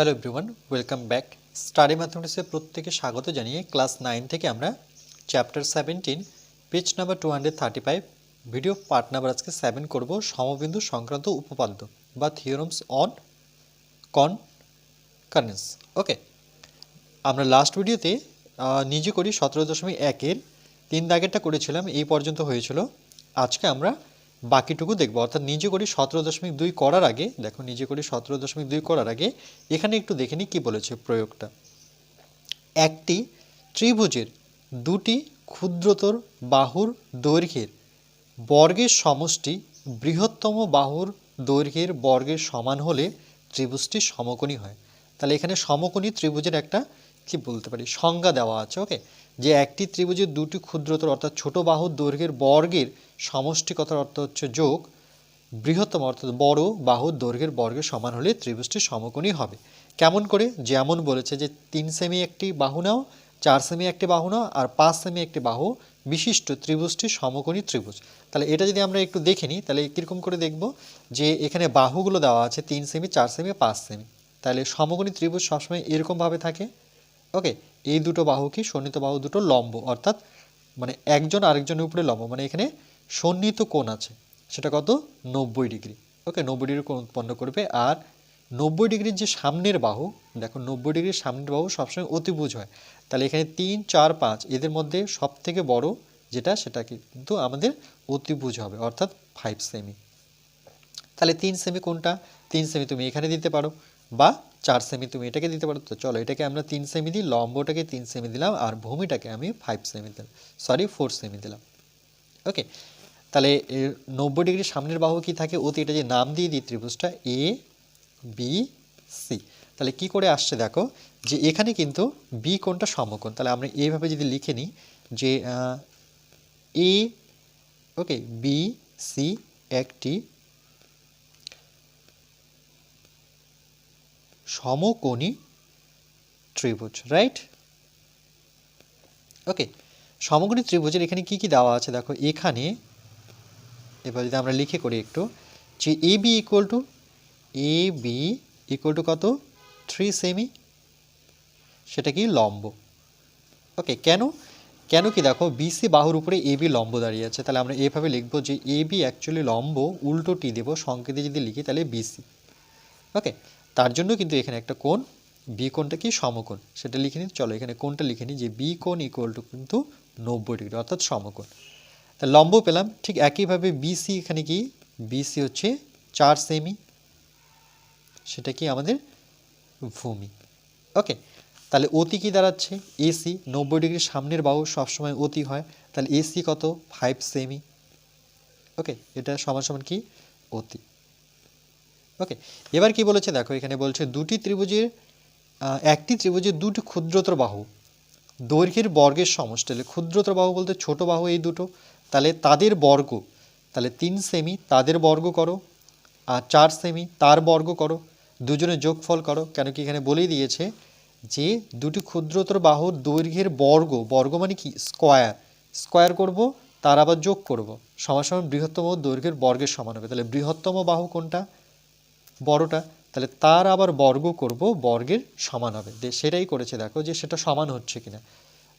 Hello everyone welcome back study ম্যাথমেটিক্সে প্রত্যেকে স্বাগত জানিয়ে ক্লাস নাইন থেকে আমরা chapter seventeen page number two hundred thirty five video part number আজকে সেভেন করব সমবিন্দু সংক্রান্ত উপপাদ্য বা থিওরমস অন কন কারেন্স ওকে আমরা লাস্ট ভিডিওতে নিজে করি সতেরো দশমিক একের তিন দাগেরটা করেছিলাম, এই পর্যন্ত হয়েছিল। আজকে আমরা বাকিটুকু দেখব। অর্থাৎ নিজে করি সতেরো দশমিক দুই করার আগে, দেখো নিজে করি সতেরো দশমিক দুই করার আগে, এখানে একটু দেখে নিই কী বলেছে প্রয়োগটা। একটি ত্রিভুজের দুটি ক্ষুদ্রতর বাহুর দৈর্ঘ্যের বর্গের সমষ্টি বৃহত্তম বাহুর দৈর্ঘ্যের বর্গের সমান হলে ত্রিভুজটি সমকোণী হয়। তাহলে এখানে সমকোণী ত্রিভুজের একটা কি বলতে পারি, সংজ্ঞা দেওয়া আছে ওকে যে একটি ত্রিভুজের দুটি ক্ষুদ্রতর অর্থাৎ ছোট বাহুর দৈর্ঘ্যের বর্গের সমষ্টি কথার অর্থ হচ্ছে যোগ, বৃহত্তম অর্থাৎ বড় বাহুর দৈর্ঘ্যের বর্গের সমান হলে ত্রিভুজটি সমকোণী হবে। কেমন করে? যেমন বলেছে যে তিন সেমি একটি বাহু নাও, চার সেমি একটি বাহু নাও, আর পাঁচ সেমি একটি বাহু, বিশিষ্ট ত্রিভুজটি সমকোণী ত্রিভুজ। তাহলে এটা যদি আমরা একটু দেখে নিই, তাহলে কীরকম করে দেখব? যে এখানে বাহুগুলো দেওয়া আছে তিন সেমি, চার সেমি, পাঁচ সেমি। তাহলে সমকোণী ত্রিভুজ সবসময় এরকমভাবে থাকে? ওকে, এই দুটো বাহু কি সন্নিহিত বাহু দুটো লম্ব, অর্থাৎ মানে একজন আরেকজনের উপরে লম্ব মানে এখানে সন্নিহিত কোণ আছে, সেটা কত? নব্বই ডিগ্রি। ওকে, নব্বই ডিগ্রি কোণ উৎপন্ন করবে। আর নব্বই ডিগ্রির যে সামনের বাহু, দেখো নব্বই ডিগ্রির সামনের বাহু সবসময় অতিভুজ হয়। তাহলে এখানে তিন, চার, পাঁচ, এদের মধ্যে সব থেকে বড় যেটা, সেটা কিন্তু আমাদের অতিভুজ হবে, অর্থাৎ ফাইভ সেমি তাহলে তিন সেমি কোনটা তিন সেমি তুমি এখানে দিতে পারো বা চার সেমি তুমি এটাকে দিতে পারো। তো চলো, এটাকে আমরা তিন সেমি দিই, লম্বটাকে তিন সেমি দিলাম, আর ভূমিটাকে আমি ফাইভ সেমি দিলাম সরি ফোর সেমি দিলাম। ওকে তাহলে নব্বই ডিগ্রি সামনের বাহু কি থাকে? অতি এটা যে নাম দিয়ে দিই ত্রিভুজটা এ বি সি তাহলে কি করে আসছে দেখো, যে এখানে কিন্তু বি কোণটা সমকোণ। তাহলে আমরা এইভাবে যদি লিখে নিই যে এ ওকে বি সি একটি সমকোণী ত্রিভুজ রাইট ওকে, সমকোণী ত্রিভুজের এখানে কি কি দেওয়া আছে দেখো? এখানে এবার যদি আমরা লিখে করি একটু, যে A B equal to A B equal to কত? থ্রি সেমি সেটা কি লম্ব। ওকে কেন? কেন কি দেখো বিসি বাহুর উপরে এ বি লম্ব দাঁড়িয়ে আছে। তাহলে আমরা এভাবে লিখব যে এ বি অ্যাকচুয়ালি লম্ব, উল্টো টি দেবো, সংকেতে যদি লিখি তাহলে বিসি ওকে তার জন্য কিন্তু এখানে একটা কোণ বি কোণটা কি সমকোণ, সেটা লিখে নিই, চলো এখানে কোণটা লিখে নিই যে বি কোণ ইকুয়াল টু কিন্তু নব্বই ডিগ্রি, অর্থাৎ সমকোণ। তা লম্ব পেলাম, ঠিক একইভাবে বিসি এখানে কি? বিসি হচ্ছে চার সেমি সেটা কি আমাদের ভূমি। ওকে তাহলে অতি কি দাঁড়াচ্ছে? এসি নব্বই ডিগ্রি সামনের বাহু সবসময় অতি হয়, তাহলে এসি কত? ফাইভ সেমি ওকে এটা সমান সমান কি? অতি। ওকে এবার কি বলেছে? দেখো, এখানে বলছে দুটি ত্রিভুজের একটি ত্রিভুজের দুটি ক্ষুদ্রতর বাহু। দৈর্ঘ্যের বর্গের সমষ্টি ক্ষুদ্রতর বাহু বলতে ছোট বাহু এই দুটো তাহলে তাদের বর্গ, তাহলে তিন সেমি তাদের বর্গ করো আর চার সেমি তার বর্গ করো দুজনের যোগফল করো, কেন কি এখানে বলেই দিয়েছে যে দুটি ক্ষুদ্রতর বাহুর দৈর্ঘ্যের বর্গ বর্গ মানে কি? স্কোয়ার। স্কোয়ার করব, তার আবার যোগ করব। সমান বৃহত্তম দৈর্ঘ্যের বর্গের সমান হবে। তাহলে বৃহত্তম বাহু কোনটা? বড়টা। তাহলে তার আবার বর্গ করব, বর্গের সমান হবে। সেটাই করেছে। দেখো যে সেটা সমান হচ্ছে কিনা।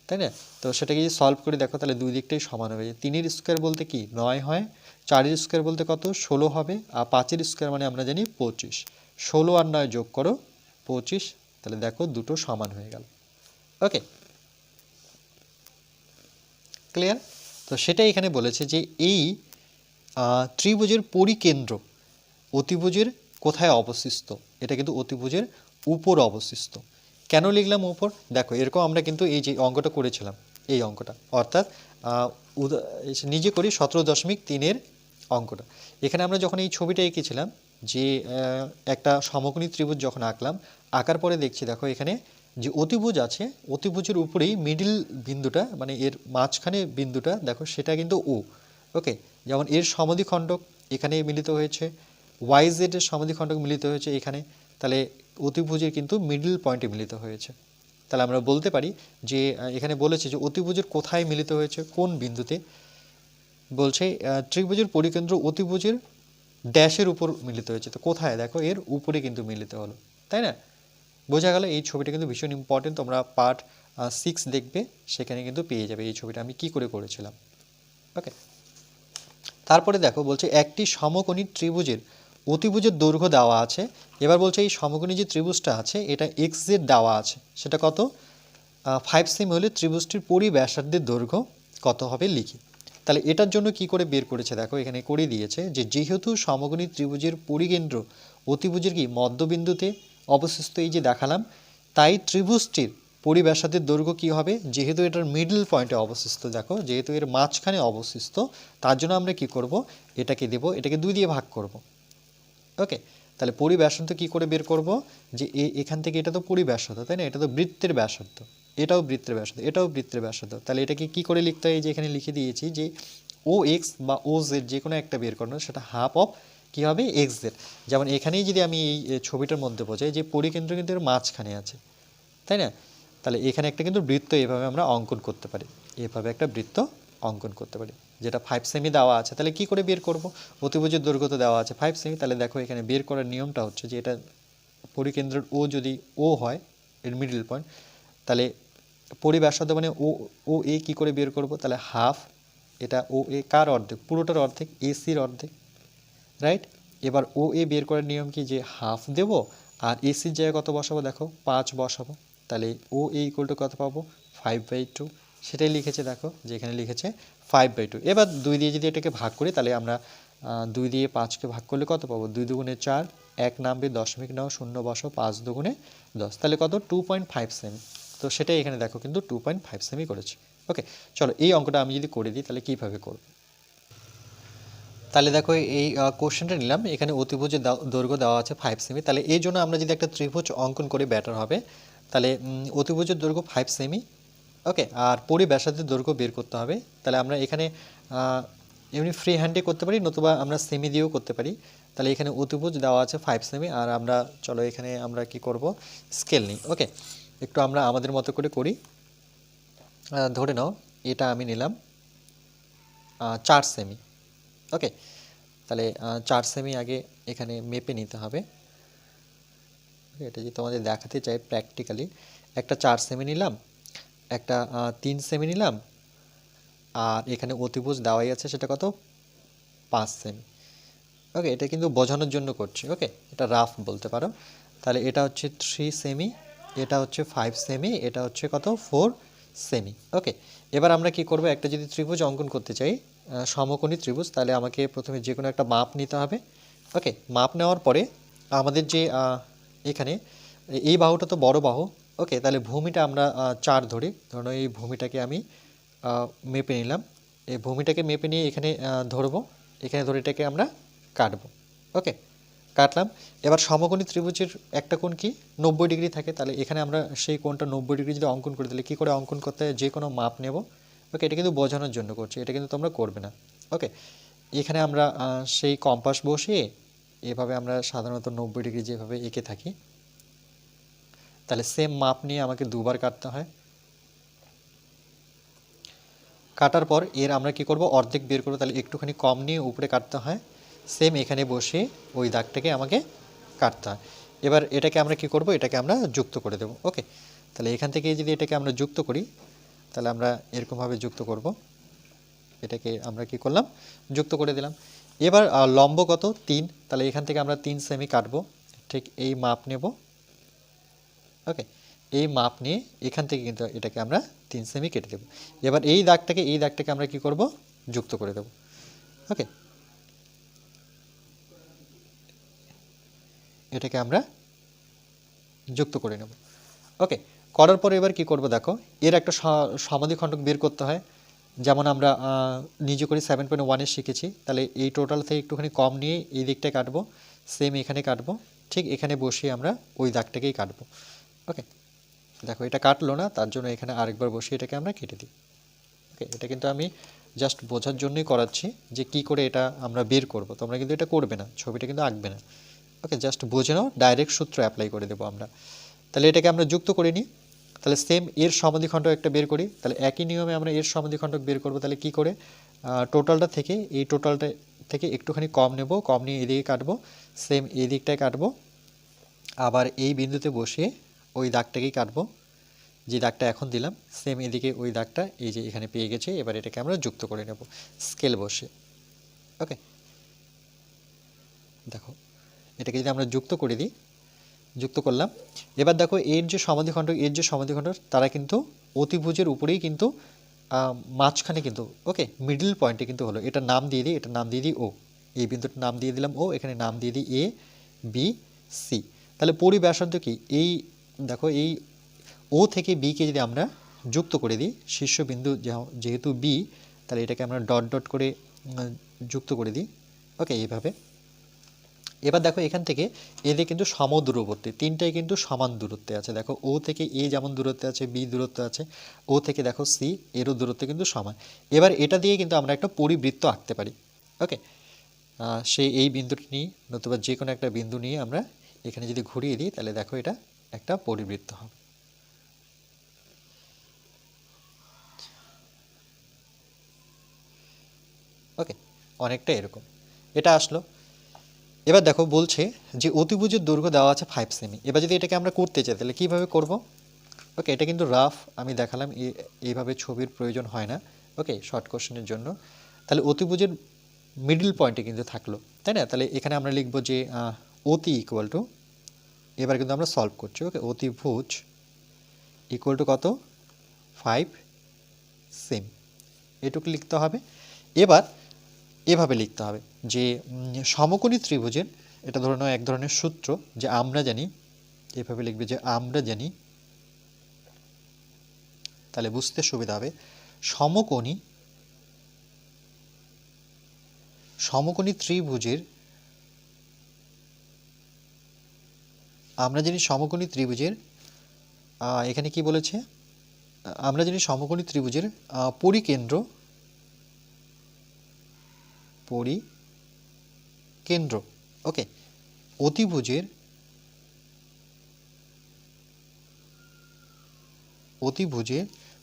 তাই না? তো সেটাকে যদি সলভ করে দেখো, তাহলে দুই দিকটাই সমান হবে তিনের স্কোয়ার বলতে কি? নয় হয়। চারের স্কোয়ার বলতে কত? ষোলো হবে। আর পাঁচের স্কোয়ার মানে আমরা জানি পঁচিশ। ষোলো আর নয় যোগ করো, পঁচিশ। তাহলে দেখো দুটো সমান হয়ে গেল। ওকে। ক্লিয়ার তো সেটাই এখানে বলেছে যে এই ত্রিভুজের পরিকেন্দ্র অতিভুজের কোথায় অবস্থিত? এটা কিন্তু অতিভুজের উপর অবস্থিত। কেন লিখলাম উপর? দেখো, এরকম আমরা কিন্তু এই যে অঙ্কটা করেছিলাম, এই অঙ্কটা। অর্থাৎ নিজে করি সতেরো দশমিক তিনের অঙ্কটা। এখানে আমরা যখন এই ছবিটা এঁকেছিলাম, যে একটা সমকোণী ত্রিভুজ যখন আঁকলাম, আঁকার পরে দেখছি, দেখো এখানে যে অতিভুজ আছে, অতিভুজের উপরেই মিডিল বিন্দুটা মানে এর মাঝখানে বিন্দুটা, দেখো সেটা কিন্তু ও। ওকে? যেমন এর সমাধিখণ্ডক এখানে মিলিত হয়েছে ওয়াই জেডের সমাধিখণ্ডক মিলিত হয়েছে এখানে। তাহলে অতিভুজের কিন্তু মিডল পয়েন্টে মিলিত হয়েছে। তাহলে আমরা বলতে পারি যে এখানে বলেছে যে অতিভুজের কোথায় মিলিত হয়েছে, কোন বিন্দুতে? বলছে ত্রিভুজের পরিকেন্দ্র অতিভুজের ড্যাশের উপর মিলিত হয়েছে। তো কোথায়? দেখো, এর উপরে কিন্তু মিলিত হলো। তাই না? বোঝা গেল, এই ছবিটা কিন্তু ভীষণ ইম্পর্টেন্ট তোমরা পার্ট সিক্স দেখবে, সেখানে কিন্তু পেয়ে যাবে এই ছবিটা। আমি কি করে করেছিলাম? ওকে তারপরে দেখো, বলছে, একটি সমকোণী ত্রিভুজের অতিভুজের দৈর্ঘ্য দেওয়া আছে। এবার বলছে এই সমকোণী যে ত্রিভুজটা আছে, এটা এক্স জেড দেওয়া আছে। সেটা কত? ফাইভ সেমি হলে ত্রিভুজটির পরিব্যাসার্ধের দৈর্ঘ্য কত হবে লিখি। তাহলে এটার জন্য কি করে বের করেছে? দেখো, এখানে করে দিয়েছে যে যেহেতু সমকোণী ত্রিভুজের পরিকেন্দ্র অতিভুজের কি? মধ্যবিন্দুতে অবশিষ্ট এই যে দেখালাম, তাই ত্রিভুজটির পরিব্যাসার্ধের দৈর্ঘ্য কি হবে? যেহেতু এটার মিডল পয়েন্টে অবশিষ্ট দেখো, যেহেতু এর মাঝখানে অবশিষ্ট তার জন্য আমরা কি করব? এটাকে দেব, এটাকে দুই দিয়ে ভাগ করব। ওকে তাহলে পরিব্যাসার্ধ কি করে বের করব? যে এখান থেকে এটা তো পরিব্যাসার্ধ তাই না? এটা তো বৃত্তের ব্যাসার্ধ এটাও বৃত্তের ব্যাসার্ধ এটাও বৃত্তের ব্যাসার্ধ তাহলে এটাকে কি করে লিখতে হয়? যে এখানে লিখে দিয়েছি যে ও এক্স বা ও জেড যে কোনো একটা বের করানো সেটা হাফ অফ কী হবে? এক্স জেড যেমন এখানেই যদি আমি এই ছবিটার মধ্যে বোঝাই যে পরিকেন্দ্র কিন্তু এর মাঝখানে আছে, তাই না? তাহলে এখানে একটা কিন্তু বৃত্ত এভাবে আমরা অঙ্কন করতে পারি। এভাবে একটা বৃত্ত অঙ্কন করতে পারি। যেটা ফাইভ সেমি দেওয়া আছে, তাহলে কি করে বের করব? অতিভুজের দৈর্ঘ্য তো দেওয়া আছে ফাইভ সেমি তাহলে দেখো এখানে বের করার নিয়মটা হচ্ছে যে এটা পরিকেন্দ্রের ও যদি ও হয়, এর মিডল পয়েন্ট তাহলে পরিব্যাসার্ধ মানে ও ও এ কী করে বের করব? তাহলে হাফ এটা ও এ কার অর্ধেক? পুরোটার অর্ধেক এসির অর্ধেক রাইট এবার ও এ বের করার নিয়ম কি যে হাফ দেব আর এসির জায়গায় কত বসাবো? দেখো, পাঁচ বসাবো, তাহলে ও এ ইকুয়াল টু কত পাবো? ফাইভ বাই টু সেটাই লিখেছে, দেখো, যে এখানে লিখেছে ফাইভ বাই টু এবার দুই দিয়ে যদি এটাকে ভাগ করি, তাহলে আমরা দুই দিয়ে পাঁচকে ভাগ করলে কত পাবো? দুই দুগুণে চার, এক নামবে দশমিক নাও শূন্য বসো পাঁচ দুগুণে দশ। তাহলে কত? টু পয়েন্ট ফাইভ সেমি তো সেটাই এখানে দেখো কিন্তু টু পয়েন্ট ফাইভ সেমি করেছে। ওকে চলো, এই অঙ্কটা আমি যদি করে দিই, তাহলে কীভাবে করব? তাহলে দেখো, এই কোশ্চেনটা নিলাম। এখানে অতিভুজের দৈর্ঘ্য দেওয়া আছে ফাইভ সেমি তাহলে এই জন্য আমরা যদি একটা ত্রিভুজ অঙ্কন করে ব্যাটার হবে। তাহলে অতিভুজের দৈর্ঘ্য ফাইভ সেমি ওকে আর পরিব্যাসার্ধের দৈর্ঘ্য বের করতে হবে। তাহলে আমরা এখানে এমনি ফ্রি হ্যান্ডে করতে পারি, নতুবা আমরা সেমি দিয়েও করতে পারি। তাহলে এখানে অতিভুজ দেওয়া আছে ফাইভ সেমি আর আমরা, চলো এখানে আমরা কি করব? স্কেল নিই। ওকে একটু আমরা আমাদের মতো করে করি। ধরে নাও, এটা আমি নিলাম চার সেমি ওকে তাহলে চার সেমি আগে এখানে মেপে নিতে হবে। এটা যদি তোমাদের দেখাতে চাই প্র্যাকটিক্যালি একটা চার সেমি নিলাম একটা তিন সেমি নিলাম। আর এখানে অতিভুজ দেওয়াই আছে, সেটা কত? পাঁচ সেমি ওকে এটা কিন্তু বোঝানোর জন্য করছি ওকে এটা রাফ বলতে পারো। তাহলে এটা হচ্ছে থ্রি সেমি এটা হচ্ছে ফাইভ সেমি এটা হচ্ছে কত? ফোর সেমি ওকে এবার আমরা কি করব? একটা যদি ত্রিভুজ অঙ্কন করতে চাই সমকোণী ত্রিভুজ, তাহলে আমাকে প্রথমে যে কোনো একটা মাপ নিতে হবে ওকে মাপ নেওয়ার পরে আমাদের যে এখানে, এই বাহুটা তো বড় বাহু ওকে তাহলে ভূমিটা আমরা চার ধরি। ধরুন এই ভূমিটাকে আমি মেপে নিলাম। এই ভূমিটাকে মেপে নিয়ে এখানে ধরবো। এখানে ধরে এটাকে আমরা কাটবো। ওকে কাটলাম। এবার সমকোণী ত্রিভুজের একটা কোণ কি? নব্বই ডিগ্রি থাকে। তাহলে এখানে আমরা সেই কোণটা নব্বই ডিগ্রি যদি অঙ্কন করে দিলে কী করে অঙ্কন করতে যে কোনো মাপ নেব। ওকে এটা কিন্তু বোঝানোর জন্য করছি। এটা কিন্তু তোমরা করবে না। ওকে এখানে আমরা সেই কম্পাস বসিয়ে এভাবে আমরা সাধারণত নব্বই ডিগ্রি যেভাবে এঁকে থাকি তাহলে সেম মাপ নিয়ে আমাকে দুবার কাটতে হয়। কাটার পর এর আমরা কি করব? অর্ধেক বের করব, তাহলে একটুখানি কম নিয়ে উপরে কাটতে হয়। সেম এখানে বসে ওই দাগটাকে আমাকে কাটতে হয়। এবার এটাকে আমরা কি করব? এটাকে আমরা যুক্ত করে দেব। ওকে তাহলে এখান থেকে যদি এটাকে আমরা যুক্ত করি, তাহলে আমরা এরকমভাবে যুক্ত করব। এটাকে আমরা কি করলাম? যুক্ত করে দিলাম। এবার লম্ব কত? তিন। তাহলে এখান থেকে আমরা তিন সেমি কাটবো। ঠিক এই মাপ নেব। ওকে এই মাপ নিয়ে এখান থেকে কিন্তু এটাকে আমরা তিন সেমি কেটে দেবো। এবার এই দাগটাকে এই দাগটাকে আমরা কি করব? যুক্ত করে দেব। ওকে এটাকে আমরা যুক্ত করে নেব। ওকে করার পর এবার কি করব দেখো? এর একটা স- সমাধিখণ্ডক বের করতে হয়। যেমন আমরা নিজে করে সেভেন পয়েন্ট ওয়ানে শিখেছি। তাহলে এই টোটাল থেকে একটুখানি কম নিয়ে এই দিকটায় কাটবো। সেম এখানে কাটবো। ঠিক এখানে বসিয়ে আমরা ওই দাগটাকেই কাটবো। ওকে দেখো, এটা কাটলো না, তার জন্য এখানে আরেকবার বসিয়ে এটাকে আমরা কেটে দিই। ওকে এটা কিন্তু আমি জাস্ট বোঝার জন্যই করাচ্ছি যে কি করে এটা আমরা বের করব। তোমরা কিন্তু এটা করবে না, ছবিটা কিন্তু আঁকবে না। ওকে জাস্ট বুঝে নাও ডাইরেক্ট সূত্র অ্যাপ্লাই করে দেবো আমরা। তাহলে এটাকে আমরা যুক্ত করে নিই। তাহলে সেম এর সমাধিখণ্ড একটা বের করি। তাহলে একই নিয়মে আমরা এর সমাধিখণ্ডক বের করব। তাহলে কি করে? টোটালটা থেকে, এই টোটালটা থেকে একটুখানি কম নেব, কম নিয়ে এদিকে কাটবো। সেম এই দিকটায় কাটবো। আবার এই বিন্দুতে বসিয়ে ওই দাগটাকেই কাটবো। যে দাগটা এখন দিলাম সেম এদিকে ওই দাগটা এই যে এখানে পেয়ে গেছে, এবার এটাকে আমরা যুক্ত করে নেব স্কেল বসে। ওকে দেখো, এটাকে যদি আমরা যুক্ত করে দিই, যুক্ত করলাম, এবার দেখো এর যে সমাধিখণ্ড, এর যে সমাধিখণ্ড, তারা কিন্তু অতিভুজের উপরেই কিন্তু মাঝখানে কিন্তু ওকে মিডল পয়েন্টে কিন্তু হলো। এটা নাম দিয়ে দিই এটা নাম দিয়ে দিই ও এই বিন্দুটার নাম দিয়ে দিলাম ও এখানে নাম দিয়ে দিই এ বি সি তাহলে পরিব্যাসার্ধ কি? এই দেখো, এই ও থেকে বিকে যদি আমরা যুক্ত করে দিই, শীর্ষবিন্দু যেহ- যেহেতু বি তাহলে এটাকে আমরা ডট ডট করে যুক্ত করে দিই। ওকে এইভাবে। এবার দেখো, এখান থেকে এদের কিন্তু সম দূরবর্তী, তিনটাই কিন্তু সমান দূরত্বে আছে। দেখো ও থেকে এ যেমন দূরত্বে আছে বি দূরত্বে আছে ও থেকে দেখো সি এরও দূরত্ব কিন্তু সমান। এবার এটা দিয়ে কিন্তু আমরা একটা পরিবৃত্ত আঁকতে পারি। ওকে সেই এই বিন্দুটি নিয়ে, নতুবা যে কোনো একটা বিন্দু নিয়ে আমরা এখানে যদি ঘুরিয়ে দিই, তাহলে দেখো এটা একটা পরিবৃত্ত হবে। ওকে অনেকটা এরকম। এটা আসলো। এবার দেখো বলছে যে অতিভুজের দৈর্ঘ্য দেওয়া আছে ফাইভ সেমি এবার যদি এটাকে আমরা করতে চাই, তাহলে কীভাবে করব? ওকে এটা কিন্তু রাফ আমি দেখালাম এইভাবে ছবির প্রয়োজন হয় না। ওকে শর্ট কোশ্চেনের জন্য। তাহলে অতিভুজের মিডল পয়েন্টে কিন্তু থাকল, তাই না? তাহলে এখানে আমরা লিখব যে অতি ইকুয়াল টু এবার কিন্তু আমরা সলভ করছি ওকে অতিভুজ ইকুয়াল টু কত? ফাইভ সেম এটুকু লিখতে হবে। এবার এভাবে লিখতে হবে যে সমকোণী ত্রিভুজের, এটা ধরে এক ধরনের সূত্র, যে আমরা জানি, এভাবে লিখবে যে আমরা জানি, তাহলে বুঝতে সুবিধা হবে। সমকোণী সমকোণী ত্রিভুজের আমরা জানি সমকোণী ত্রিভুজের এখানে কি বলেছে? আমরা জানি সমকোণী ত্রিভুজের পরিকেন্দ্র পরিকেন্দ্র। ওকে অতিভুজের অতিভুজে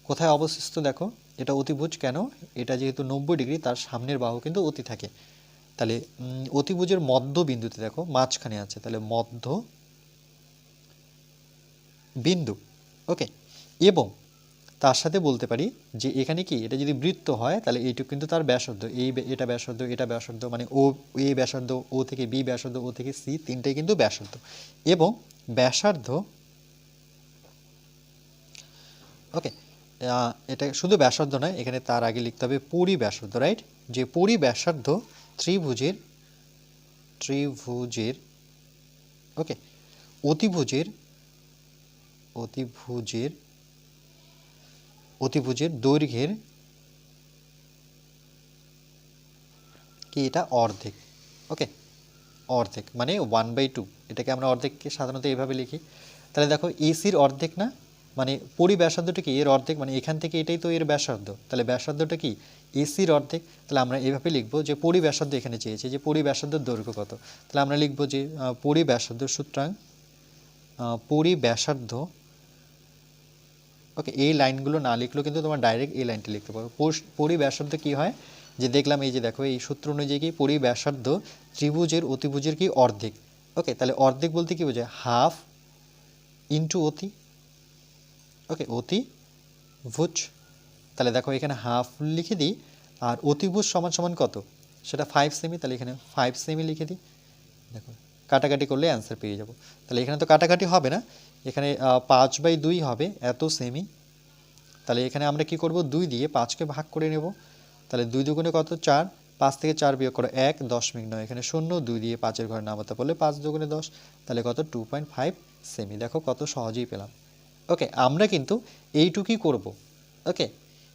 কোথায় অবস্থিত দেখো? এটা অতিভুজ কেন? এটা যেহেতু নব্বই ডিগ্রি, তার সামনের বাহু কিন্তু অতি থাকে। তাহলে অতিভুজের মধ্য বিন্দুতে দেখো, মাঝখানে আছে। তাহলে মধ্য বিন্দু, ওকে? এবং তার সাথে বলতে পারি যে এখানে কি, এটা যদি বৃত্ত হয়, তাহলে এইটুকু কিন্তু তার ব্যাসার্ধ এই এটা ব্যাসার্ধ এটা ব্যাসার্ধ মানে ও, এ ব্যাসার্ধ, ও থেকে বি ব্যাসার্ধ, ও থেকে সি, তিনটাই কিন্তু ব্যাসার্ধ। এবং ব্যাসার্ধ, ওকে এটা শুধু ব্যাসার্ধ নয়, এখানে তার আগে লিখতে হবে পরি ব্যাসার্ধ রাইট যে পরি ব্যাসার্ধ ত্রিভুজের ত্রিভুজের, ওকে, অতিভুজের অতিভুজের অতিভুজের দৈর্ঘ্যের কি এটা? অর্ধেক। ওকে? অর্ধেক মানে ওয়ান বাই টু এটাকে আমরা অর্ধেককে সাধারণত এইভাবে লিখি। তাহলে দেখো এসির অর্ধেক না? মানে পরি ব্যাসার্ধটা কি? এর অর্ধেক মানে এখান থেকে এটাই তো এর ব্যাসার্ধ। তাহলে ব্যাসার্ধটা কি? এসির অর্ধেক। তাহলে আমরা এইভাবে লিখব যে পরি এখানে চেয়েছে যে পরি দৈর্ঘ্য কত? তাহলে আমরা লিখব যে পরি সুতরাং আহ, পরি ব্যাসার্ধ ওকে এই লাইনগুলো না লিখলেও কিন্তু তোমার ডাইরেক্ট এই লাইনটা লিখতে পারো। পোষ- পরিব্যাসার্ধ কি হয়? যে দেখলাম এই যে দেখো, এই সূত্র অনুযায়ী কি? পরিব্যাসার্ধ ত্রিভুজের অতিভুজের কি? অর্ধেক। ওকে তাহলে অর্ধেক বলতে কি বোঝায়? হাফ ইন্টু অতি। ওকে অতি ভুজ। তাহলে দেখো এখানে হাফ লিখে দিই, আর অতিভুজ সমান সমান কত? সেটা ফাইভ সেমি তাহলে এখানে ফাইভ সেমি লিখে দিই। দেখো, কাটাকাটি করলে অ্যান্সার পেয়ে যাব। তাহলে এখানে তো কাটাকাটি হবে না। এখানে পাঁচ বাই দুই হবে, এত সেমি তাহলে এখানে আমরা কি করব? দুই দিয়ে পাঁচকে ভাগ করে নেব। তাহলে দুই দুগুণে কত? চার। পাঁচ থেকে চার বিয়োগ করো এক দশমিক নয়। এখানে শূন্য, দুই দিয়ে পাঁচের ঘরে নামাতে পারলে পাঁচ দুগুণে দশ। তাহলে কত? টু পয়েন্ট ফাইভ সেমি দেখো কত সহজেই পেলাম। ওকে, আমরা কিন্তু এইটুকুই করব। ওকে,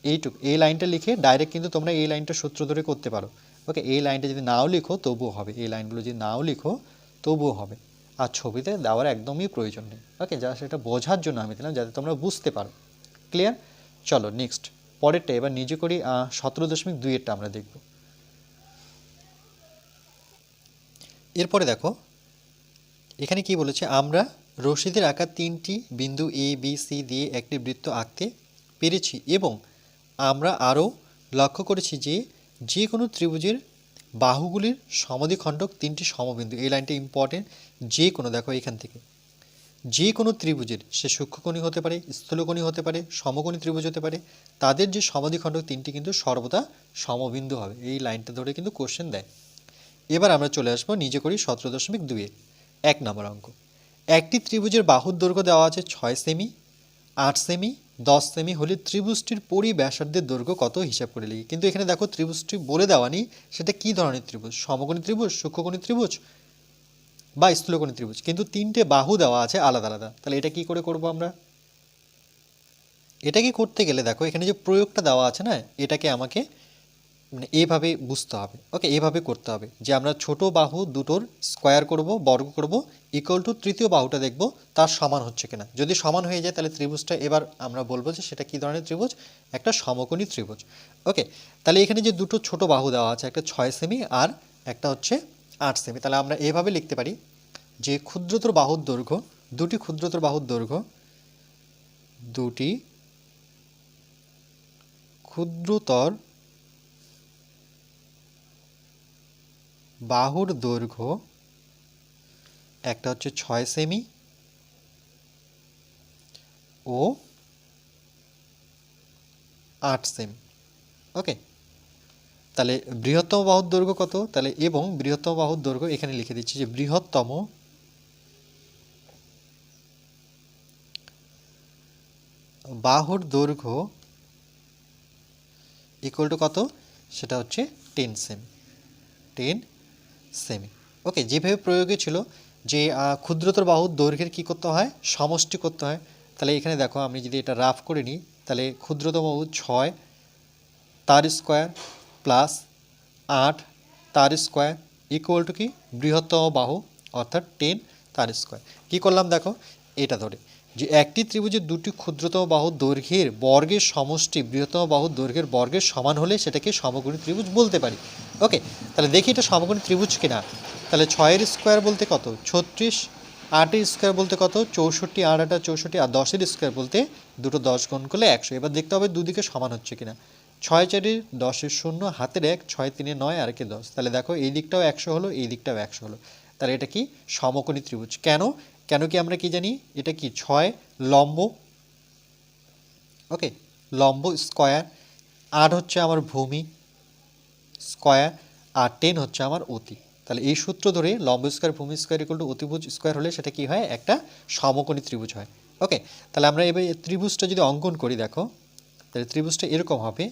এইটুক, এই লাইনটা লিখে ডাইরেক্ট কিন্তু তোমরা এই লাইনটা সূত্র ধরে করতে পারো। ওকে, এই লাইনটা যদি নাও লিখো, তবুও হবে। এই লাইনগুলো যদি নাও লিখো, তবুও হবে। আর ছবিতে দেওয়ার একদমই প্রয়োজন নেই। ওকে যা সেটা বোঝার জন্য আমি দিলাম, যাতে তোমরা বুঝতে পারো। ক্লিয়ার চলো নেক্সট পরেরটা, এবার নিজে করি সতেরো দশমিক দুইয়েরটা আমরা দেখব। এরপরে দেখো, এখানে কি বলেছে? আমরা রশিদের আঁকা তিনটি বিন্দু এ বি সি দিয়ে একটি বৃত্ত আঁকতে পেরেছি এবং আমরা আরও লক্ষ্য করেছি যে যে কোনো ত্রিভুজের বাহুগুলির সমাধিখণ্ডক তিনটি সমবিন্দু। এই লাইনটা ইম্পর্টেন্ট যে কোনো, দেখো এখান থেকে। যে কোনো ত্রিভুজের সে সূক্ষ্মকণি হতে পারে, স্থূলকণি হতে পারে, সমকোণী ত্রিভুজ হতে পারে, তাদের যে সমাধিখণ্ড তিনটি কিন্তু সর্বদা সমবিন্দু হবে। এই লাইনটা ধরে কিন্তু কোশ্চেন দেয়। এবার আমরা চলে আসব নিজে করি সতেরো দশমিক দুয়ে এক নম্বর অঙ্ক। একটি ত্রিভুজের বাহুর দৈর্ঘ্য দেওয়া আছে ছয় সেমি, আট সেমি দশ সেমি হলে ত্রিভুজটির পরিব্যাসার্ধের দৈর্ঘ্য কত হিসাব করে লিখি? কিন্তু এখানে দেখো ত্রিভুজটি বলে দেওয়া নেই, সেটা কী ধরনের ত্রিভুজ? সমকোণী ত্রিভুজ, সূক্ষ্মকোণী ত্রিভুজ বা স্থূলকোণী ত্রিভুজ? কিন্তু তিনটে বাহু দেওয়া আছে আলাদা আলাদা। তাহলে এটা কি করে করব আমরা? এটাকে করতে গেলে দেখো এখানে যে প্রয়োগটা দেওয়া আছে না, এটাকে আমাকে এইভাবে বুঝতে হবে। ওকে এইভাবে করতে হবে। যে আমরা ছোট বাহু দুটোর স্কোয়ার করব, বর্গ করব ইকুয়াল টু তৃতীয় বাহুটা দেখব, তার সমান হচ্ছে কিনা। যদি সমান হয়ে যায়, তাহলে ত্রিভুজটা এবার আমরা বলব যে সেটা কী ধরনের ত্রিভুজ? একটা সমকোণী ত্রিভুজ। ওকে তাহলে এখানে যে দুটো ছোট বাহু দেওয়া আছে, একটা ছয় সেমি আর একটা হচ্ছে আট সেমি তাহলে আমরা এভাবে লিখতে পারি, যে ক্ষুদ্রতর বাহুর দৈর্ঘ্য, দুটি ক্ষুদ্রতর বাহুর দৈর্ঘ্য, দুটি ক্ষুদ্রতর বাহুর দৈর্ঘ্য একটা হচ্ছে ছয় সেমি ও আট সেমি। ওকে? তাহলে বৃহত্তম বাহুর দৈর্ঘ্য কত? তাহলে এবং বৃহত্তম বাহুর দৈর্ঘ্য এখানে লিখে দিচ্ছি যে বৃহত্তম বাহুর দৈর্ঘ্য ইকুয়াল টু কত? সেটা হচ্ছে ten cm. Ten cm okay যেভাবে প্রয়োগে ছিল যে ক্ষুদ্রতর বাহুর দৈর্ঘ্যের কী করতে হয়? সমষ্টি করতে হয়। তাহলে এখানে দেখো, আমি যদি এটা রাফ করে নিই, তাহলে ক্ষুদ্রতম বাহু ছয়, তার স্কোয়ার প্লাস আট, তার স্কোয়ার ইকুয়াল টু কি? বৃহত্তম বাহু, অর্থাৎ টেন, তার স্কোয়ার। কী করলাম দেখো? এটা ধরে। যে, একটি ত্রিভুজের দুটি ক্ষুদ্রতম বাহুর দৈর্ঘ্যের বর্গের সমষ্টি, বৃহত্তম বাহুর দৈর্ঘ্যের বর্গের সমান হলে সেটাকে সমকোণী ত্রিভুজ বলতে পারি। ওকে, তাহলে দেখি এটা সমকোণী ত্রিভুজ কিনা। তাহলে ছয়ের স্কোয়ার বলতে কত? ছত্রিশ, আটের স্কোয়ার বলতে কত? চৌষট্টি, আট আটা চৌষট্টি, আর দশের স্কোয়ার বলতে দুটো দশ গুণ করলে একশো। এবার দেখতে হবে দুদিকে সমান হচ্ছে কিনা। ছয় চারের দশের শূন্য, হাতের এক, ছয় তিনে নয়, আর কে দশ। তাহলে দেখো এই দিকটাও একশো হলো, এই দিকটাও একশো হলো। তাহলে এটা কি? সমকোণী ত্রিভুজ। কেন? কেন কি আমরা কি জানি? এটা কি ছয়? লম্ব। ওকে, লম্ব স্কয়ার। আট হচ্ছে আমার ভূমি। স্কয়ার আর টেন হচ্ছে আমার অতি। তাহলে এই সূত্র ধরে লম্ব স্কয়ার, ভূমি স্কয়ার ইকুয়াল টু অতিভুজ স্কয়ার হলে সেটা কি হয়? একটা সমকোণী ত্রিভুজ হয়। ওকে তাহলে আমরা এবার ত্রিভুজটা যদি অঙ্কন করি, দেখো, তাহলে ত্রিভুজটা এরকম হবে,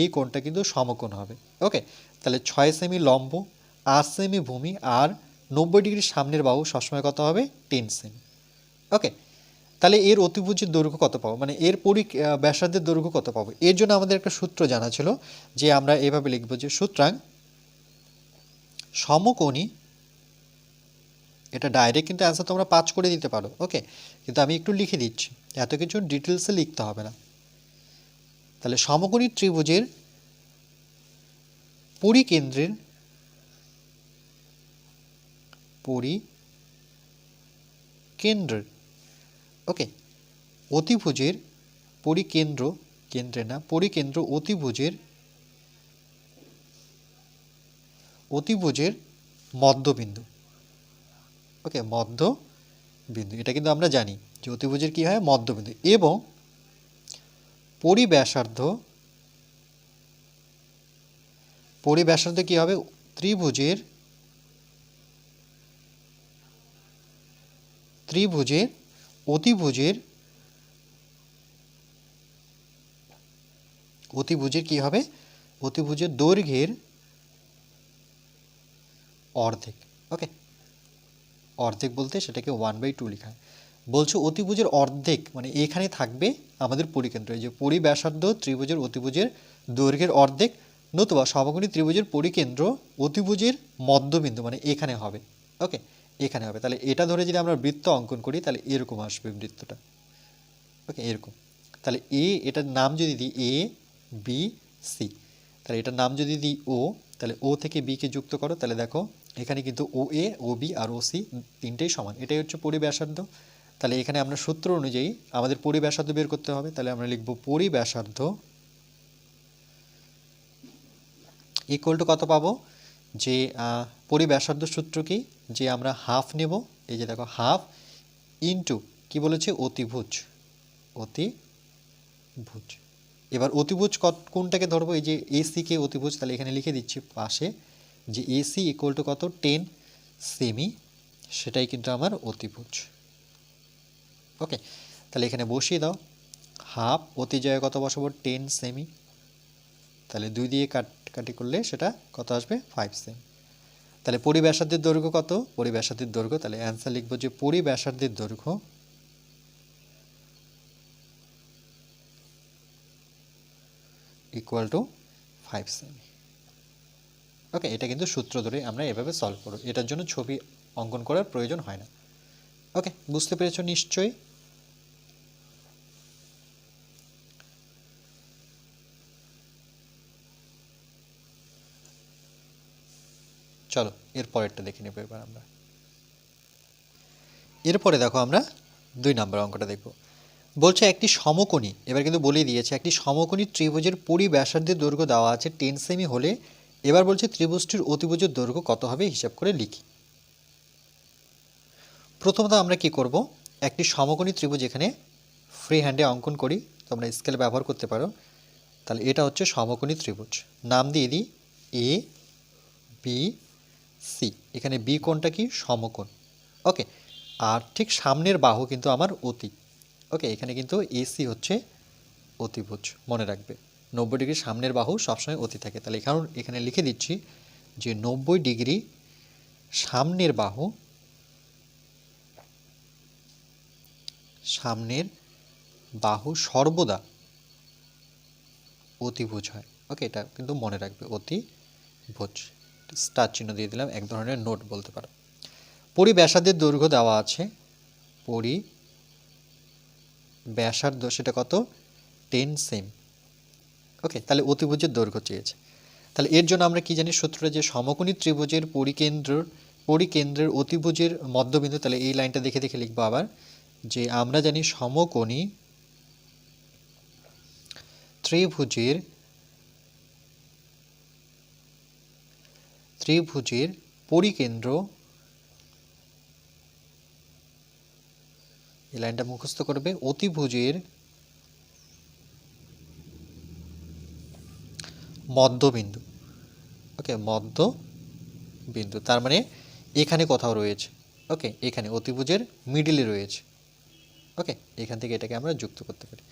এই কোণটা কিন্তু সমকোণ হবে। ওকে তাহলে ছয় সেমি লম্ব, আট সেমি ভূমি আর নব্বই ডিগ্রির সামনের বাহু সবসময় কত হবে? টেন সেমি ওকে তাহলে এর অতিভুজের দৈর্ঘ্য কত পাবো? মানে এর পরি ব্যাসার্ধের দৈর্ঘ্য কত পাবো? এর জন্য আমাদের একটা সূত্র জানা ছিল যে আমরা এভাবে লিখব যে সুতরাং সমকোণী, এটা ডাইরেক্ট কিন্তু অ্যান্সার তোমরা পাঁচ করে দিতে পারো। ওকে কিন্তু আমি একটু লিখে দিচ্ছি। এত কিছু ডিটেলসে লিখতে হবে না। তাহলে সমকোণী ত্রিভুজের পরিকেন্দ্রের পরিকেন্দ্রের ওকে অতিভুজের পরিকেন্দ্র, কেন্দ্রে না, পরিকেন্দ্র অতিভুজের অতিভুজের মধ্যবিন্দু। ওকে মধ্যবিন্দু। এটা কিন্তু আমরা জানি যে অতিভুজের কি হয়? মধ্যবিন্দু। এবং পরিব্যাসার্ধ পরিব্যাসার্ধ কি হবে? ত্রিভুজের ত্রিভুজের অতিভুজের অতিভুজের কি হবে? অতিভুজের দৈর্ঘ্যের অর্ধেক। ওকে অর্ধেক বলতে সেটাকে ওয়ান বাই টু লেখা বলছো অতিভুজের অর্ধেক মানে এখানে থাকবে আমাদের পরিকেন্দ্র। এই যে পরিব্যাসার্ধ ত্রিভুজের অতিভুজের দৈর্ঘ্যের অর্ধেক, নতুবা সমকোণী ত্রিভুজের পরিকেন্দ্র অতিভুজের মধ্যবিন্দু মানে এখানে হবে। ওকে এখানে হবে। তাহলে এটা ধরে যদি আমরা বৃত্ত অঙ্কন করি, তাহলে এরকম আসবে বৃত্তটা। ওকে, এরকম। তাহলে এ এটার নাম যদি দিই এ বি সি তাহলে এটার নাম যদি দিই ও তাহলে ও থেকে বিকে যুক্ত করো। তাহলে দেখো, এখানে কিন্তু ও এ ও বি আর ও সি তিনটেই সমান। এটাই হচ্ছে পরিব্যাসার্ধ। তাহলে এখানে আমরা সূত্র অনুযায়ী আমাদের পরিব্যাসার্ধ বের করতে হবে। তাহলে আমরা লিখব পরিব্যাসার্ধ ইকুয়াল টু কত পাবো? যে পরিব্যাসার্ধ সূত্র কি? যে আমরা হাফ নেব। এই যে দেখো হাফ ইন্টু কি বলেছে? অতিভুজ। অতিভুজ। এবার অতিভুজ কত- কোনটাকে ধরবো? এই যে এসিকে অতিভুজ, তাহলে এখানে লিখে দিচ্ছি পাশে যে এসি ইকুয়াল টু কত? টেন সেমি সেটাই কিন্তু আমার অতিভুজ। ওকে তাহলে এখানে বসিয়ে দাও। হাফ অতি জায়গায় কত বসাবো? টেন সেমি তাহলে দুই দিয়ে কাট, কাটি করলে সেটা কত আসবে? ফাইভ সেমি তাহলে পরিব্যাসার্ধের দৈর্ঘ্য কত? পরিব্যাসার্ধের দৈর্ঘ্য, তাহলে অ্যান্সার লিখব যে পরিব্যাসার্ধের দৈর্ঘ্য equal to five cm okay এটা কিন্তু সূত্র ধরে আমরা এভাবে সলভ করব। এটার জন্য ছবি অঙ্কন করার প্রয়োজন হয় না। ওকে বুঝতে পেরেছ নিশ্চয়ই? চলো, এর পরেরটা দেখে নেব এবার আমরা। এরপরে দেখো আমরা দুই নম্বর অঙ্কটা দেখব। বলছে একটি সমকোণী, এবার কিন্তু বলেই দিয়েছে, একটি সমকোণী ত্রিভুজের পরিব্যাসার্ধের দৈর্ঘ্য দেওয়া আছে, টেন সেমি হলে এবার বলছে ত্রিভুজটির অতিভুজের দৈর্ঘ্য কত হবে হিসাব করে লিখি। প্রথমত আমরা কি করব? একটি সমকোণী ত্রিভুজ এখানে ফ্রি হ্যান্ডে অঙ্কন করি, তোমরা স্কেল ব্যবহার করতে পারো। তাহলে এটা হচ্ছে সমকোণী ত্রিভুজ। নাম দিয়ে দিই এ বি সি এখানে বি কোণটা কি? সমকোণ। ওকে আর ঠিক সামনের বাহু কিন্তু আমার অতি ওকে এখানে কিন্তু এসি হচ্ছে অতিভুজ, মনে রাখবে। নব্বই ডিগ্রি সামনের বাহু সবসময় অতি থাকে। তাহলে এখানে এখানে লিখে দিচ্ছি যে নব্বই ডিগ্রি সামনের বাহু সামনের বাহু সর্বদা অতিভুজ হয়। ওকে এটা কিন্তু মনে রাখবে, অতিভুজ। স্টার চিহ্ন দিয়ে দিলাম, এক ধরনের নোট বলতে পারো। পরিব্যাসার্ধের দৈর্ঘ্য দেওয়া আছে। পরি ব্যাসার্ধ সেটা কত? Ten same. ওকে তাহলে অতিভুজের দৈর্ঘ্য চেয়েছে। তাহলে এর জন্য আমরা কি জানি? সূত্রটা যে সমকোণী ত্রিভুজের পরিকেন্দ্র, পরিকেন্দ্রের অতিভুজের মধ্যবিন্দু, তাহলে এই লাইনটা দেখে দেখে লিখব আবার, যে আমরা জানি সমকোণী ত্রিভুজের ত্রিভুজের পরিকেন্দ্র। এই লাইনটা মুখস্থ করবে। অতিভুজের মধ্যবিন্দু। ওকে মধ্য বিন্দু তার মানে এখানে কোথাও রয়েছে। ওকে, এখানে অতিভুজের মিডিলে রয়েছে। ওকে, এখান থেকে এটাকে আমরা যুক্ত করতে পারি।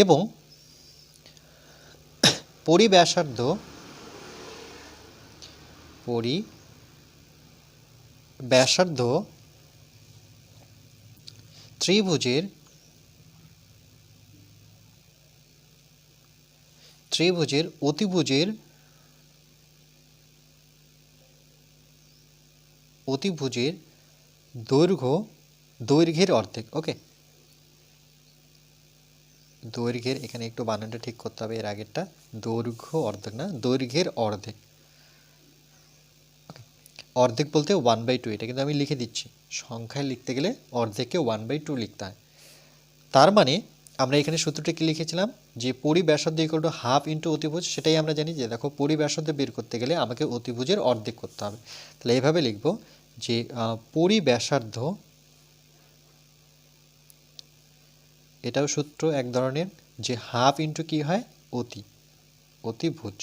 এবং পরিব্যাসার্ধ পরি ব্যাসার্ধ ত্রিভুজের ত্রিভুজের অতিভুজের অতিভুজের দৈর্ঘ্য দৈর্ঘ্যের অর্ধেক ওকে দৈর্ঘ্যের, এখানে একটু বানানটা ঠিক করতে হবে, এর আগেরটা, দৈর্ঘ্য অর্ধেক না, দৈর্ঘ্যের অর্ধেক. অর্ধেক বলতে ওয়ান বাই টু এটা কিন্তু আমি লিখে দিচ্ছি। সংখ্যায় লিখতে গেলে অর্ধেককে ওয়ান বাই টু লিখতে হয়। তার মানে আমরা এখানে সূত্রটা কি লিখেছিলাম? যে পরিব্যাসার্ধ ইকুয়াল টু হাফ ইন্টু অতিভুজ সেটাই আমরা জানি যে দেখো পরিব্যাসার্ধ বের করতে গেলে আমাকে অতিভুজের অর্ধেক করতে হবে। তাহলে এইভাবে লিখব যে আহ, পরিব্যাসার্ধ এটাও সূত্র এক ধরনের যে হাফ ইন্টু কি হয়? অতি অতিভুজ।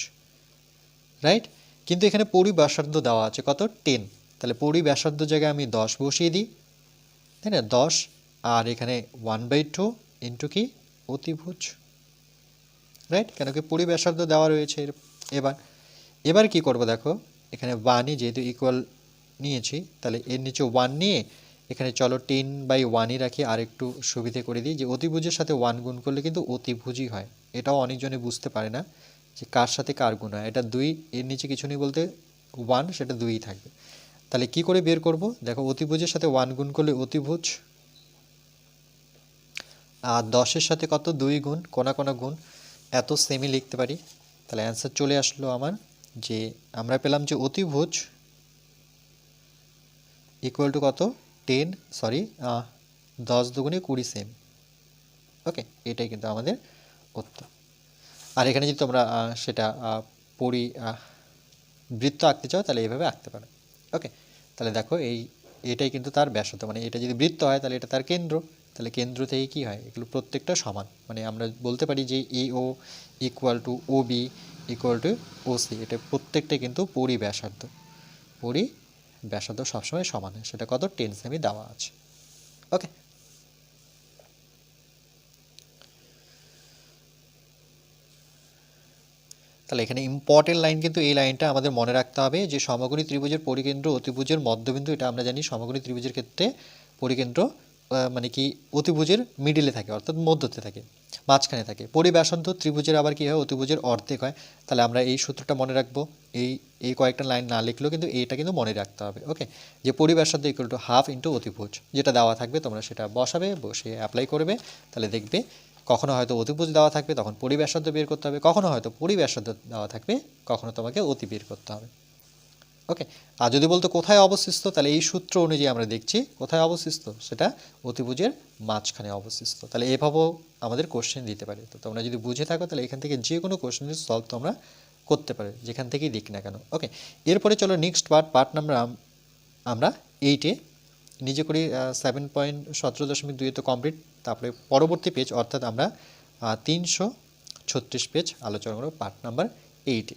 রাইট কিন্তু এখানে পরিব্যাসার্ধ দেওয়া আছে কত? টেন তাহলে পরিব্যাসার্ধ জায়গায় আমি দশ বসিয়ে দিই। তাই না? দশ। আর এখানে ওয়ান বাই টু ইন্টু কি? অতিভুজ। রাইট কেন কি পরিব্যাসার্ধ দেওয়া রয়েছে এবার। এবার কি করব দেখো? এখানে ওয়ানই যেহেতু ইকুয়াল নিয়েছি, তাহলে এর নিচে ওয়ান নিয়ে এখানে চলো টেন বাই ওয়ানই রাখি, আর একটু সুবিধে করে দিই যে অতিভুজের সাথে ওয়ান গুণ করলে কিন্তু অতিভুজই হয়। এটাও অনেকজনে বুঝতে পারে না। যে কার সাথে কার গুণ হয়, এটা দুই, এর নিচে কিছু নেই বলতে ওয়ান সেটা দুইই থাকবে। তাহলে কি করে বের করব? দেখো, অতিভুজের সাথে ওয়ান গুণ করলে অতিভুজ, আর দশের সাথে কত? দুই গুণ, কোনা কোনা গুণ, এত সেমি লিখতে পারি। তাহলে অ্যান্সার চলে আসলো আমার যে আমরা পেলাম যে অতিভুজ ইকুয়াল টু কত? টেন সরি দশ দুগুণে কুড়ি সেম ওকে এটাই কিন্তু আমাদের উত্তর। আর এখানে যদি তোমরা সেটা পরি বৃত্ত আঁকতে চাও, তাহলে এইভাবে আঁকতে পারো। ওকে তাহলে দেখো, এই, এটাই কিন্তু তার ব্যাসার্ধ মানে এটা যদি বৃত্ত হয়, তাহলে এটা তার কেন্দ্র। তাহলে কেন্দ্র থেকে কি হয়? এগুলো প্রত্যেকটা সমান। মানে আমরা বলতে পারি যে A O equal to O B equal to O C. এটা প্রত্যেকটা কিন্তু পরি ব্যাসার্ধ। পরি ব্যাসার্ধ সবসময় সমান। হয় সেটা কত? টেন সেমি দেওয়া আছে। ওকে তাহলে এখানে ইম্পর্টেন্ট লাইন কিন্তু এই লাইনটা আমাদের মনে রাখতে হবে যে সমকোণী ত্রিভুজের পরিকেন্দ্র অতিভুজের মধ্যবিন্দু, এটা আমরা জানি সমকোণী ত্রিভুজের ক্ষেত্রে পরিকেন্দ্র মানে কি অতিভুজের মিডিলে থাকে, অর্থাৎ মধ্যতে থাকে, মাঝখানে থাকে। পরিব্যাসার্ধ ত্রিভুজের আবার কী হয়? অতিভুজের অর্ধেক হয়। তাহলে আমরা এই সূত্রটা মনে রাখব। এই এই কয়েকটা লাইন না লিখলেও কিন্তু এইটা কিন্তু মনে রাখতে হবে ওকে যে পরিব্যাসার্ধ ইকুয়াল টু হাফ ইন্টু অতিভুজ, যেটা দেওয়া থাকবে তোমরা সেটা বসাবে, বসে অ্যাপ্লাই করবে। তাহলে দেখবে কখনো হয়তো অতিভুজ দেওয়া থাকবে, তখন পরিব্যাসার্ধ বের করতে হবে। কখনো হয়তো পরিব্যাসার্ধ দেওয়া থাকবে, কখনো তোমাকে অতি বের করতে হবে। ওকে আর যদি বলতো কোথায় অবস্থিত, তাহলে এই সূত্র অনুযায়ী আমরা দেখছি কোথায় অবস্থিত, সেটা অতিভুজের মাঝখানে অবস্থিত। তাহলে এভাবেও আমাদের কোশ্চেন দিতে পারে। তো তোমরা যদি বুঝে থাকো, তাহলে এখান থেকে যে কোনো কোশ্চেনের সলভ তোমরা করতে পারো, যেখান থেকেই দিক না কেন। ওকে এরপরে চলো নেক্সট পার্ট পার্ট নাম্বার আমরা এইটে নিজে করি সেভেন পয়েন্ট সতেরো দশমিক দুই তো কমপ্লিট তারপরে পরবর্তী পেজ অর্থাৎ আমরা তিনশো ছত্রিশ পেজ আলোচনা করব পার্ট নাম্বার এইটে